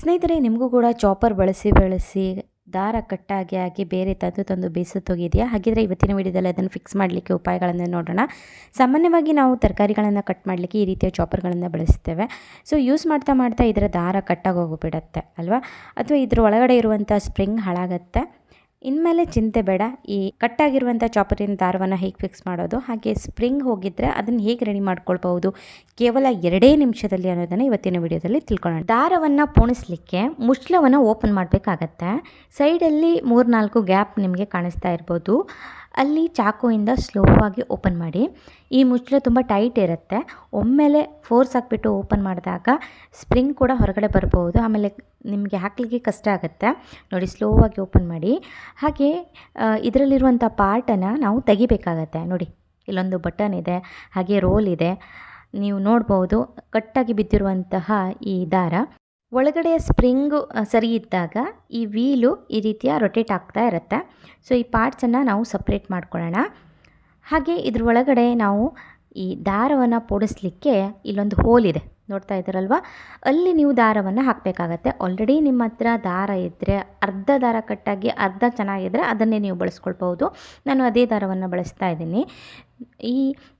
ಸ್ನೇಹಿತರೆ, ನಿಮಗೂ ಕೂಡ ಚಾಪರ್ ಬಳಸಿ ಬಳಸಿ, ದಾರ ಕಟ್ಟಾಗಿ ಆಗಿ ಬೇರೆ ತಂದು ತಂದು ಬೇಸತ್ತೋಗಿದೆಯಾ ಹಾಗಿದ್ರೆ ಇವತ್ತಿನ ವಿಡಿಯೋದಲ್ಲಿ ಅದನ್ನು ಫಿಕ್ಸ್ ಮಾಡಲಿಕ್ಕೆ ಉಪಾಯಗಳನ್ನು ನೋಡೋಣ. ಸಾಮಾನ್ಯವಾಗಿ ನಾವು ತರಕಾರಿಗಳನ್ನು ಕಟ್ ಮಾಡಲಿಕ್ಕೆ ಈ ರೀತಿಯ ಚಾಪರ್ಗಳನ್ನು ಬಳಸ್ತೇವೆ. ಸೊ ಯೂಸ್ ಮಾಡ್ತಾ ಮಾಡ್ತಾ ಇದರ ದಾರ ಕಟ್ಟಾಗಿ ಹೋಗಿಬಿಡತ್ತೆ, ಅಲ್ವಾ? ಅಥವಾ ಇದ್ರ ಒಳಗಡೆ ಇರುವಂಥ ಸ್ಪ್ರಿಂಗ್ ಹಾಳಾಗತ್ತೆ. ಇನ್ಮೇಲೆ ಚಿಂತೆ ಬೇಡ. ಈ ಕಟ್ಟಾಗಿರುವಂಥ ಚಾಪರಿನ ದಾರವನ್ನು ಹೇಗೆ ಫಿಕ್ಸ್ ಮಾಡೋದು? ಹಾಗೆ ಸ್ಪ್ರಿಂಗ್ ಹೋಗಿದ್ರೆ ಅದನ್ನು ಹೇಗೆ ರೆಡಿ ಮಾಡ್ಕೊಳ್ಬಹುದು? ಕೇವಲ ಎರಡೇ ನಿಮಿಷದಲ್ಲಿ ಅನ್ನೋದನ್ನು ಇವತ್ತಿನ ವಿಡಿಯೋದಲ್ಲಿ ತಿಳ್ಕೊಳ್ಳೋಣ. ದಾರವನ್ನು ಪೋಣಿಸ್ಲಿಕ್ಕೆ ಮುಚ್ಚಳವನ್ನು ಓಪನ್ ಮಾಡಬೇಕಾಗತ್ತೆ. ಸೈಡಲ್ಲಿ ಮೂರು ನಾಲ್ಕು ಗ್ಯಾಪ್ ನಿಮಗೆ ಕಾಣಿಸ್ತಾ ಇರ್ಬೋದು. ಅಲ್ಲಿ ಚಾಕುವಿಂದ ಸ್ಲೋ ಆಗಿ ಓಪನ್ ಮಾಡಿ. ಈ ಮುಚ್ಚಳ ತುಂಬ ಟೈಟ್ ಇರುತ್ತೆ. ಒಮ್ಮೆಲೆ ಫೋರ್ಸ್ ಹಾಕ್ಬಿಟ್ಟು ಓಪನ್ ಮಾಡಿದಾಗ ಸ್ಪ್ರಿಂಗ್ ಕೂಡ ಹೊರಗಡೆ ಬರ್ಬೋದು. ಆಮೇಲೆ ನಿಮಗೆ ಹಾಕಲಿಕ್ಕೆ ಕಷ್ಟ ಆಗುತ್ತೆ. ನೋಡಿ ಸ್ಲೋ ಆಗಿ ಓಪನ್ ಮಾಡಿ. ಹಾಗೆ ಇದರಲ್ಲಿರುವಂಥ ಪಾರ್ಟನ್ನು ನಾವು ತೆಗಿಬೇಕಾಗತ್ತೆ. ನೋಡಿ, ಇಲ್ಲೊಂದು ಬಟನ್ ಇದೆ, ಹಾಗೆ ರೋಲ್ ಇದೆ. ನೀವು ನೋಡ್ಬೋದು, ಕಟ್ಟಾಗಿ ಬಿದ್ದಿರುವಂತಹ ಈ ದಾರ. ಒಳಗಡೆ ಸ್ಪ್ರಿಂಗು ಸರಿ ಇದ್ದಾಗ ಈ ವೀಲು ಈ ರೀತಿಯ ರೊಟೇಟ್ ಆಗ್ತಾ ಇರುತ್ತೆ. ಸೊ, ಈ ಪಾರ್ಟ್ಸನ್ನು ನಾವು ಸಪ್ರೇಟ್ ಮಾಡ್ಕೊಳ್ಳೋಣ. ಹಾಗೆ ಇದ್ರ ಒಳಗಡೆ ನಾವು ಈ ದಾರವನ್ನು ಪೋಡಿಸ್ಲಿಕ್ಕೆ ಇಲ್ಲೊಂದು ಹೋಲ್ ಇದೆ. ನೋಡ್ತಾ ಇದ್ದೀರಲ್ವ? ಅಲ್ಲಿ ನೀವು ದಾರವನ್ನು ಹಾಕಬೇಕಾಗತ್ತೆ. ಆಲ್ರೆಡಿ ನಿಮ್ಮ ಹತ್ರ ದಾರ ಇದ್ದರೆ ಅರ್ಧ ದಾರ ಕಟ್ಟಾಗಿ ಅರ್ಧ ಚೆನ್ನಾಗಿದ್ದರೆ ಅದನ್ನೇ ನೀವು ಬಳಸ್ಕೊಳ್ಬೋದು ನಾನು ಅದೇ ದಾರವನ್ನು ಬಳಸ್ತಾ ಇದ್ದೀನಿ. ಈ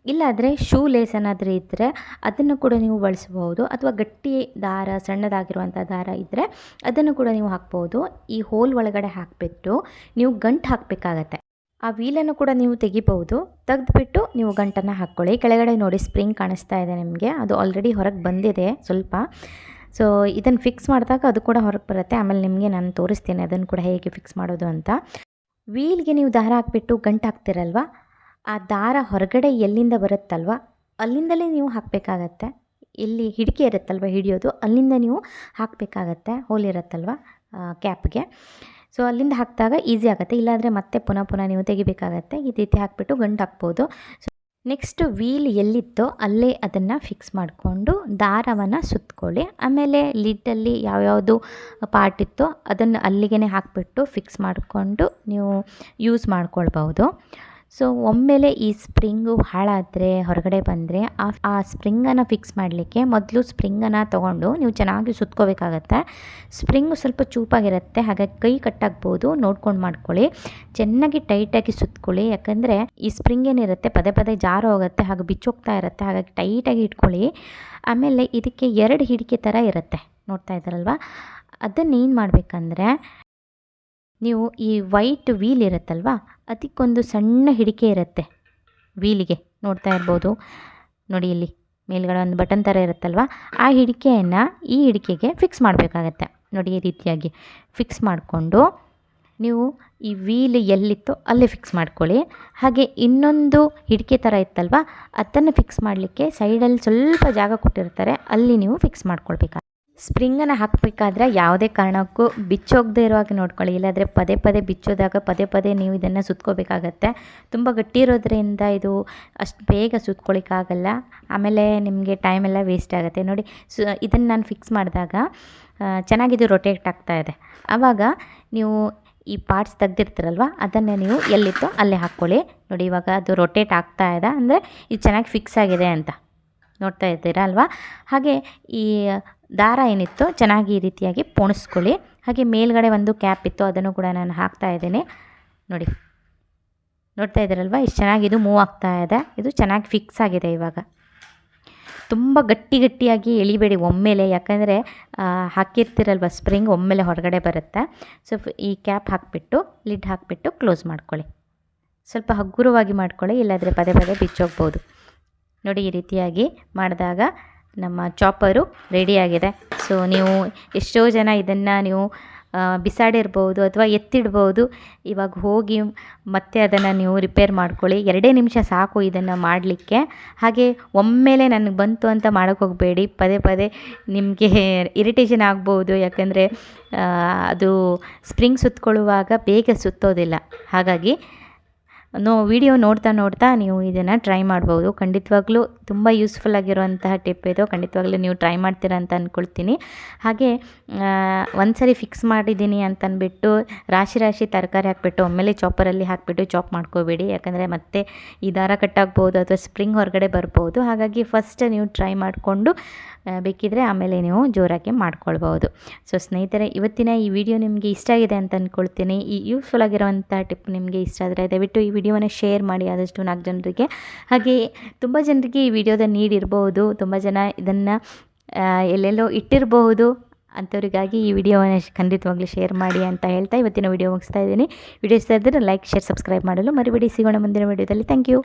ಇಲ್ಲಾದರೆ ಶೂ ಲೇಸ್ ಏನಾದರೂ ಇದ್ದರೆ ಅದನ್ನು ಕೂಡ ನೀವು ಬಳಸಬಹುದು. ಅಥವಾ ಗಟ್ಟಿ ದಾರ ಸಣ್ಣದಾಗಿರುವಂಥ ದಾರ ಇದ್ದರೆ ಅದನ್ನು ಕೂಡ ನೀವು ಹಾಕ್ಬೋದು ಈ ಹೋಲ್ ಒಳಗಡೆ ಹಾಕಿಬಿಟ್ಟು ನೀವು ಗಂಟು ಹಾಕಬೇಕಾಗತ್ತೆ. ಆ ವೀಲನ್ನು ಕೂಡ ನೀವು ತೆಗಿಬೋದು ತೆಗೆದುಬಿಟ್ಟು ನೀವು ಗಂಟನ್ನು ಹಾಕ್ಕೊಳ್ಳಿ. ಕೆಳಗಡೆ ನೋಡಿ ಸ್ಪ್ರಿಂಗ್ ಕಾಣಿಸ್ತಾ ಇದೆ ನಿಮಗೆ. ಅದು ಆಲ್ರೆಡಿ ಹೊರಗೆ ಬಂದಿದೆ ಸ್ವಲ್ಪ. ಸೊ ಇದನ್ನು ಫಿಕ್ಸ್ ಮಾಡಿದಾಗ ಅದು ಕೂಡ ಹೊರಗೆ ಬರುತ್ತೆ. ಆಮೇಲೆ ನಿಮಗೆ ನಾನು ತೋರಿಸ್ತೀನಿ ಅದನ್ನು ಕೂಡ ಹೇಗೆ ಫಿಕ್ಸ್ ಮಾಡೋದು ಅಂತ. ವೀಲ್ಗೆ ನೀವು ದಾರ ಹಾಕಿಬಿಟ್ಟು ಗಂಟು ಹಾಕ್ತಿರಲ್ವ? ಆ ದಾರ ಹೊರಗಡೆ ಎಲ್ಲಿಂದ ಬರುತ್ತಲ್ವ? ಅಲ್ಲಿಂದಲೇ ನೀವು ಹಾಕಬೇಕಾಗತ್ತೆ. ಇಲ್ಲಿ ಹಿಡಿಕೆ ಇರುತ್ತಲ್ವ ಹಿಡಿಯೋದು? ಅಲ್ಲಿಂದ ನೀವು ಹಾಕಬೇಕಾಗತ್ತೆ, ಹೋಲ್ ಇರುತ್ತಲ್ವ ಕ್ಯಾಪ್ಗೆ. ಸೊ ಅಲ್ಲಿಂದ ಹಾಕಿದಾಗ ಈಸಿ ಆಗುತ್ತೆ. ಇಲ್ಲಾಂದರೆ ಮತ್ತೆ ಪುನಃ ಪುನಃ ನೀವು ತೆಗಿಬೇಕಾಗತ್ತೆ. ಈ ರೀತಿ ಹಾಕಿಬಿಟ್ಟು ಗಂಡು ಹಾಕ್ಬೋದು. ಸೊ ನೆಕ್ಸ್ಟ್ ವೀಲ್ ಎಲ್ಲಿತ್ತೋ ಅಲ್ಲೇ ಅದನ್ನು ಫಿಕ್ಸ್ ಮಾಡಿಕೊಂಡು ದಾರವನ್ನು ಸುತ್ತಕೊಳ್ಳಿ ಆಮೇಲೆ ಲಿಡ್ಡಲ್ಲಿ ಯಾವ್ಯಾವುದು ಪಾರ್ಟ್ ಇತ್ತೋ ಅದನ್ನು ಅಲ್ಲಿಗೆ ಹಾಕಿಬಿಟ್ಟು ಫಿಕ್ಸ್ ಮಾಡಿಕೊಂಡು ನೀವು ಯೂಸ್ ಮಾಡ್ಕೊಳ್ಬೋದು ಸೊ ಒಮ್ಮೆಲೆ ಈ ಸ್ಪ್ರಿಂಗು ಹಾಳಾದರೆ, ಹೊರಗಡೆ ಬಂದರೆ ಆ ಆ ಸ್ಪ್ರಿಂಗನ್ನು ಫಿಕ್ಸ್ ಮಾಡಲಿಕ್ಕೆ ಮೊದಲು ಸ್ಪ್ರಿಂಗನ್ನು ತೊಗೊಂಡು ನೀವು ಚೆನ್ನಾಗಿ ಸುತ್ಕೋಬೇಕಾಗತ್ತೆ. ಸ್ಪ್ರಿಂಗು ಸ್ವಲ್ಪ ಚೂಪಾಗಿರುತ್ತೆ, ಹಾಗಾಗಿ ಕೈ ಕಟ್ಟಾಗ್ಬೋದು, ನೋಡ್ಕೊಂಡು ಮಾಡ್ಕೊಳ್ಳಿ. ಚೆನ್ನಾಗಿ ಟೈಟಾಗಿ ಸುತ್ಕೊಳ್ಳಿ, ಯಾಕಂದರೆ ಈ ಸ್ಪ್ರಿಂಗ್ ಏನಿರುತ್ತೆ, ಪದೇ ಪದೇ ಜಾರು ಹೋಗುತ್ತೆ, ಹಾಗೆ ಬಿಚ್ಚೋಗ್ತಾ ಇರುತ್ತೆ, ಹಾಗಾಗಿ ಟೈಟಾಗಿ ಇಟ್ಕೊಳ್ಳಿ. ಆಮೇಲೆ ಇದಕ್ಕೆ ಎರಡು ಹಿಡಿಕೆ ಥರ ಇರುತ್ತೆ, ನೋಡ್ತಾ ಇದ್ದಾರಲ್ವ? ಅದನ್ನು ಏನು ಮಾಡಬೇಕಂದ್ರೆ ನೀವು ಈ ವೈಟ್ ವೀಲ್ ಇರುತ್ತಲ್ವ? ಅದಕ್ಕೊಂದು ಸಣ್ಣ ಹಿಡಿಕೆ ಇರುತ್ತೆ. ವೀಲಿಗೆ ನೋಡ್ತಾ ಇರ್ಬೋದು. ನೋಡಿ ಇಲ್ಲಿ ಮೇಲ್ಗಡೆ ಒಂದು ಬಟನ್ ಥರ ಇರುತ್ತಲ್ವ? ಆ ಹಿಡಿಕೆಯನ್ನು ಈ ಹಿಡಿಕೆಗೆ ಫಿಕ್ಸ್ ಮಾಡಬೇಕಾಗತ್ತೆ. ನೋಡಿ ಈ ರೀತಿಯಾಗಿ ಫಿಕ್ಸ್ ಮಾಡಿಕೊಂಡು ನೀವು ಈ ವೀಲ್ ಎಲ್ಲಿತ್ತೋ ಅಲ್ಲೇ ಫಿಕ್ಸ್ ಮಾಡ್ಕೊಳ್ಳಿ. ಹಾಗೆ ಇನ್ನೊಂದು ಹಿಡಿಕೆ ಥರ ಇತ್ತಲ್ವ? ಅದನ್ನು ಫಿಕ್ಸ್ ಮಾಡಲಿಕ್ಕೆ ಸೈಡಲ್ಲಿ ಸ್ವಲ್ಪ ಜಾಗ ಕೊಟ್ಟಿರ್ತಾರೆ. ಅಲ್ಲಿ ನೀವು ಫಿಕ್ಸ್ ಮಾಡ್ಕೊಳ್ಬೇಕು ಸ್ಪ್ರಿಂಗನ್ನು ಹಾಕಬೇಕಾದ್ರೆ ಯಾವುದೇ ಕಾರಣಕ್ಕೂ ಬಿಚ್ಚೋಗದೆ ಇರುವಾಗ ನೋಡ್ಕೊಳ್ಳಿ. ಇಲ್ಲಾಂದರೆ ಪದೇ ಪದೇ ಬಿಚ್ಚೋದಾಗ ಪದೇ ಪದೇ ನೀವು ಇದನ್ನು ಸುತ್ಕೋಬೇಕಾಗತ್ತೆ. ತುಂಬ ಗಟ್ಟಿ ಇರೋದ್ರಿಂದ ಇದು ಅಷ್ಟು ಬೇಗ ಸುತ್ಕೊಳ್ಳಿಕ್ಕಾಗಲ್ಲ ಆಮೇಲೆ ನಿಮಗೆ ಟೈಮೆಲ್ಲ ವೇಸ್ಟ್ ಆಗುತ್ತೆ. ನೋಡಿ, ಸು, ಇದನ್ನು ನಾನು ಫಿಕ್ಸ್ ಮಾಡಿದಾಗ ಚೆನ್ನಾಗಿದು ರೊಟೇಟ್ ಆಗ್ತಾ ಇದೆ. ಆವಾಗ ನೀವು ಈ ಪಾರ್ಟ್ಸ್ ತೆಗ್ದಿರ್ತೀರಲ್ವ, ಅದನ್ನು ನೀವು ಎಲ್ಲಿತ್ತೋ ಅಲ್ಲೇ ಹಾಕ್ಕೊಳ್ಳಿ. ನೋಡಿ, ಇವಾಗ ಅದು ರೊಟೇಟ್ ಆಗ್ತಾ ಇದೆ. ಅಂದರೆ ಇದು ಚೆನ್ನಾಗಿ ಫಿಕ್ಸ್ ಆಗಿದೆ ಅಂತ. ನೋಡ್ತಾ ಇದ್ದೀರಾ ಅಲ್ವಾ? ಹಾಗೆ ಈ ದಾರ ಏನಿತ್ತು ಚೆನ್ನಾಗಿ ಈ ರೀತಿಯಾಗಿ ಪೋಣಿಸ್ಕೊಳ್ಳಿ. ಹಾಗೆ ಮೇಲ್ಗಡೆ ಒಂದು ಕ್ಯಾಪ್ ಇತ್ತು, ಅದನ್ನು ಕೂಡ ನಾನು ಹಾಕ್ತಾ ಇದ್ದೇನೆ. ನೋಡಿ. ನೋಡ್ತಾ ಇದ್ದೀರಲ್ವ? ಇಷ್ಟು ಚೆನ್ನಾಗಿ ಇದು ಮೂವ್ ಆಗ್ತಾ ಇದೆ. ಇದು ಚೆನ್ನಾಗಿ ಫಿಕ್ಸ್ ಆಗಿದೆ ಇವಾಗ. ತುಂಬ ಗಟ್ಟಿ ಗಟ್ಟಿಯಾಗಿ ಎಳಿಬೇಡಿ ಒಮ್ಮೆಲೆ. ಯಾಕಂದರೆ ಹಾಕಿರ್ತಿರಲ್ವ ಸ್ಪ್ರಿಂಗ್, ಒಮ್ಮೆಲೆ ಹೊರಗಡೆ ಬರುತ್ತೆ. ಸೊ ಈ ಕ್ಯಾಪ್ ಹಾಕಿಬಿಟ್ಟು, ಲಿಡ್ ಹಾಕಿಬಿಟ್ಟು ಕ್ಲೋಸ್ ಮಾಡ್ಕೊಳ್ಳಿ. ಸ್ವಲ್ಪ ಹಗುರವಾಗಿ ಮಾಡ್ಕೊಳ್ಳಿ, ಇಲ್ಲಾಂದರೆ ಪದೇ ಪದೇ ಬಿಚ್ಚೋಗ್ಬೋದು. ನೋಡಿ ಈ ರೀತಿಯಾಗಿ ಮಾಡಿದಾಗ ನಮ್ಮ ಚಾಪರು ರೆಡಿಯಾಗಿದೆ ಸೊ ನೀವು ಎಷ್ಟೋ ಜನ ಇದನ್ನು ನೀವು ಬಿಸಾಡಿರ್ಬೋದು ಅಥವಾ ಎತ್ತಿಡ್ಬೋದು, ಇವಾಗ ಹೋಗಿ ಮತ್ತೆ ಅದನ್ನು ನೀವು ರಿಪೇರ್ ಮಾಡ್ಕೊಳ್ಳಿ. ಎರಡೇ ನಿಮಿಷ ಸಾಕು ಇದನ್ನು ಮಾಡಲಿಕ್ಕೆ. ಹಾಗೆ ಒಮ್ಮೆಲೆ ನನಗೆ ಬಂತು ಅಂತ ಮಾಡೋಕ್ಕೆ ಹೋಗಬೇಡಿ. ಪದೇ ಪದೇ ನಿಮಗೆ ಇರಿಟೇಷನ್ ಆಗ್ಬೋದು. ಯಾಕಂದರೆ ಅದು ಸ್ಪ್ರಿಂಗ್ ಸುತ್ತಕೊಳ್ಳುವಾಗ ಬೇಗ ಸುತ್ತೋದಿಲ್ಲ. ಹಾಗಾಗಿ ನೋ ವಿಡಿಯೋ ನೋಡ್ತಾ ನೋಡ್ತಾ ನೀವು ಇದನ್ನು ಟ್ರೈ ಮಾಡ್ಬೋದು. ಖಂಡಿತವಾಗ್ಲೂ ತುಂಬ ಯೂಸ್ಫುಲ್ ಆಗಿರುವಂತಹ ಟಿಪ್ ಇದು. ಖಂಡಿತವಾಗ್ಲೂ ನೀವು ಟ್ರೈ ಮಾಡ್ತೀರಾ ಅಂತ ಅಂದ್ಕೊಳ್ತೀನಿ ಹಾಗೆ ಒಂದು ಸರಿ ಫಿಕ್ಸ್ ಮಾಡಿದ್ದೀನಿ ಅಂತನ್ಬಿಟ್ಟು ಅಂದ್ಬಿಟ್ಟು ರಾಶಿ ರಾಶಿ ತರಕಾರಿ ಹಾಕಿಬಿಟ್ಟು, ಒಮ್ಮೆಲೆ ಚಾಪರಲ್ಲಿ ಹಾಕಿಬಿಟ್ಟು ಚಾಪ್ ಮಾಡ್ಕೋಬೇಡಿ. ಯಾಕಂದರೆ ಮತ್ತೆ ಈ ದಾರ ಕಟ್ಟಾಗ್ಬೋದು ಅಥವಾ ಸ್ಪ್ರಿಂಗ್ ಹೊರಗಡೆ ಬರ್ಬೋದು. ಹಾಗಾಗಿ ಫಸ್ಟ್ ನೀವು ಟ್ರೈ ಮಾಡಿಕೊಂಡು ಬೇಕಿದ್ರೆ ಆಮೇಲೆ ನೀವು ಜೋರಾಗಿ ಮಾಡ್ಕೊಳ್ಬೋದು. ಸೊ ಸ್ನೇಹಿತರೆ, ಇವತ್ತಿನ ಈ ವಿಡಿಯೋ ನಿಮಗೆ ಇಷ್ಟ ಆಗಿದೆ ಅಂತ ಅಂದ್ಕೊಳ್ತೀನಿ ಈ ಯೂಸ್ಫುಲ್ ಆಗಿರುವಂಥ ಟಿಪ್ ನಿಮಗೆ ಇಷ್ಟ ಆದರೆ ದಯವಿಟ್ಟು ಈ ವಿಡಿಯೋನ ಶೇರ್ ಮಾಡಿ ಆದಷ್ಟು ನಾಲ್ಕು ಜನರಿಗೆ. ಹಾಗೆ ತುಂಬ ಜನರಿಗೆ ಈ ವಿಡಿಯೋದ ನೀಡಿರ್ಬೋದು. ತುಂಬ ಜನ ಇದನ್ನು ಎಲ್ಲೆಲ್ಲೋ ಇಟ್ಟಿರಬಹುದು ಅಂಥವರಿಗಾಗಿ ಈ ವಿಡಿಯೋವನ್ನು ಖಂಡಿತವಾಗ್ಲೂ ಶೇರ್ ಮಾಡಿ ಅಂತ ಹೇಳ್ತಾ ಇವತ್ತಿನ ವಿಡಿಯೋ ಮುಗಿಸ್ತಾ ಇದ್ದೀನಿ. ವಿಡಿಯೋ ಇಷ್ಟ ಇದ್ದರೆ ಲೈಕ್, ಶೇರ್, ಸಬ್ಸ್ಕ್ರೈಬ್ ಮಾಡಲು ಮರಿಬೇಡಿ. ಸಿಗೋಣ ಮುಂದಿನ ವಿಡಿಯೋದಲ್ಲಿ. Thank you.